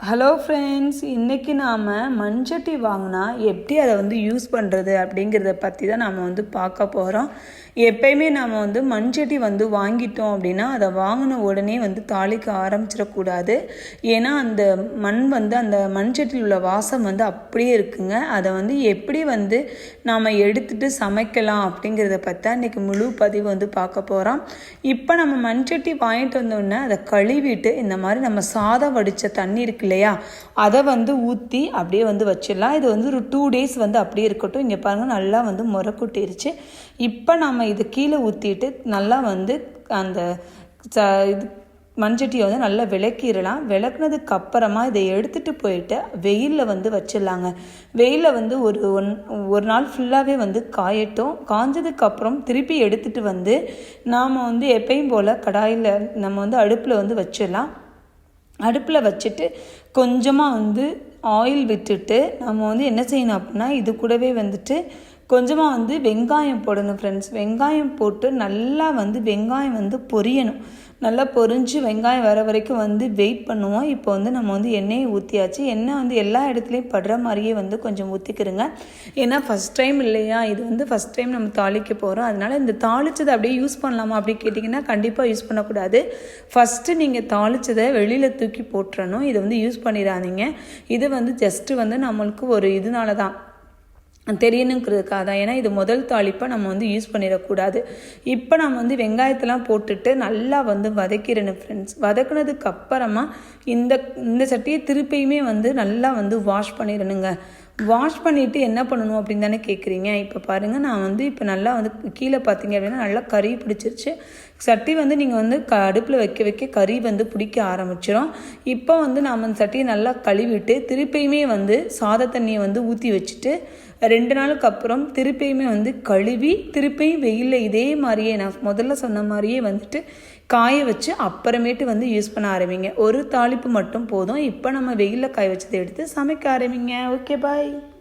Hello friends இன்றைக்கி நாம் மண்சட்டி வாங்கினா எப்படி அதை வந்து யூஸ் பண்ணுறது அப்படிங்கிறத பற்றி தான் நாம் வந்து பார்க்க போகிறோம் எப்பயுமே நாம் வந்து மண்சட்டி வந்து வாங்கிட்டோம் அப்படின்னா அதை வாங்கின உடனே வந்து தாளிக்க ஆரம்பிச்சிடக்கூடாது. ஏன்னா அந்த மண் வந்து அந்த மண்சட்டியில் உள்ள வாசம் வந்து அப்படியே இருக்குங்க. அதை வந்து எப்படி வந்து நாம் எடுத்துட்டு சமைக்கலாம் அப்படிங்கிறத பற்றி இன்றைக்கி முழு பதிவு வந்து பார்க்க போகிறோம் இப்போ நம்ம மண்சட்டி வாங்கிட்டு வந்தோடனே அதை கழுவிட்டு இந்த மாதிரி நம்ம சாதம் வடித்த தண்ணி இருக்கு இல்லையா? அதை வந்து ஊற்றி அப்படியே வந்து வச்சிடலாம். இது வந்து ஒரு டூ டேஸ் வந்து அப்படியே இருக்கட்டும். இங்கே பாருங்கள் நல்லா வந்து முறை கொட்டிருச்சு. இப்போ நம்ம இது கீழே ஊற்றிட்டு நல்லா வந்து அந்த ச இது மண்சட்டியை வந்து நல்லா விளக்கிடலாம். விளக்குனதுக்கு அப்புறமா இதை எடுத்துகிட்டு போயிட்டு வெயிலில் வந்து வச்சிடலாங்க. வெயிலில் வந்து ஒரு ஒன் ஒரு நாள் ஃபுல்லாகவே வந்து காயட்டும். காஞ்சதுக்கப்புறம் திருப்பி எடுத்துகிட்டு வந்து நாம் வந்து எப்பயும் போல் கடாயில் நம்ம வந்து அடுப்பில் வந்து வச்சிடலாம். அடுப்பில் வச்சுட்டு கொஞ்சமாக வந்து ஆயில் விட்டுட்டு நம்ம வந்து என்ன செய்யணும் அப்படின்னா இது கூடவே வந்துட்டு கொஞ்சமாக வந்து வெங்காயம் போடணும் ஃப்ரெண்ட்ஸ் வெங்காயம் போட்டு நல்லா வந்து வெங்காயம் வந்து பொரியணும். நல்லா பொரிஞ்சு வெங்காயம் வர வரைக்கும் வந்து வெயிட் பண்ணுவோம். இப்போ வந்து நம்ம வந்து எண்ணெயை ஊற்றியாச்சு எண்ணெய் வந்து எல்லா இடத்துலையும் படுற மாதிரியே வந்து கொஞ்சம் ஊற்றிக்கிறோங்க ஏன்னா ஃபஸ்ட் டைம் இல்லையா? இது வந்து ஃபஸ்ட் டைம் நம்ம தாளிக்க போகிறோம் அதனால் இந்த தாளித்ததை அப்படியே யூஸ் பண்ணலாமா அப்படி கேட்டிங்கன்னா கண்டிப்பாக யூஸ் பண்ணக்கூடாது. ஃபஸ்ட்டு நீங்கள் தாளித்ததை வெளியில் தூக்கி போட்டுறணும். இதை வந்து யூஸ் பண்ணிடாதீங்க. இது வந்து ஜஸ்ட்டு வந்து நம்மளுக்கு ஒரு இதனால தான் தெரியணுங்கிறதுக்காக தான் ஏன்னா இது முதல் தாளிப்பை நம்ம வந்து யூஸ் பண்ணிடக்கூடாது. இப்போ நம்ம வந்து வெங்காயத்தெல்லாம் போட்டுட்டு நல்லா வந்து வதக்கிடணும் ஃப்ரெண்ட்ஸ் வதக்குனதுக்கு அப்புறமா இந்த இந்த சட்டியை திருப்பியுமே வந்து நல்லா வந்து வாஷ் பண்ணிடணுங்க. வாஷ் பண்ணிவிட்டு என்ன பண்ணணும் அப்படின்னு தானே கேட்குறீங்க இப்போ பாருங்கள் நான் வந்து இப்போ நல்லா வந்து கீழே பார்த்தீங்க அப்படின்னா நல்லா கறி பிடிச்சிருச்சு. சட்டி வந்து நீங்கள் வந்து க அடுப்பில் வைக்க வைக்க கறி வந்து பிடிக்க ஆரம்பிச்சிடும் இப்போ வந்து நாம் அந்த சட்டியை நல்லா கழுவிட்டு திருப்பியுமே வந்து சாத தண்ணியை வந்து ஊற்றி வச்சுட்டு ரெண்டு நாளுக்கு அப்புறம் திருப்பியுமே வந்து கழுவி திருப்பியும் வெயிலில் இதே மாதிரியே நான் முதல்ல சொன்ன மாதிரியே வந்துட்டு காய வச்சு அப்புறமேட்டு வந்து யூஸ் பண்ண ஆரம்பிங்க. ஒரு தாளிப்பு மட்டும் போதும். இப்போ நம்ம வெயிலில் காய வச்சதை எடுத்து சமைக்க ஆரம்பிங்க. Okay bye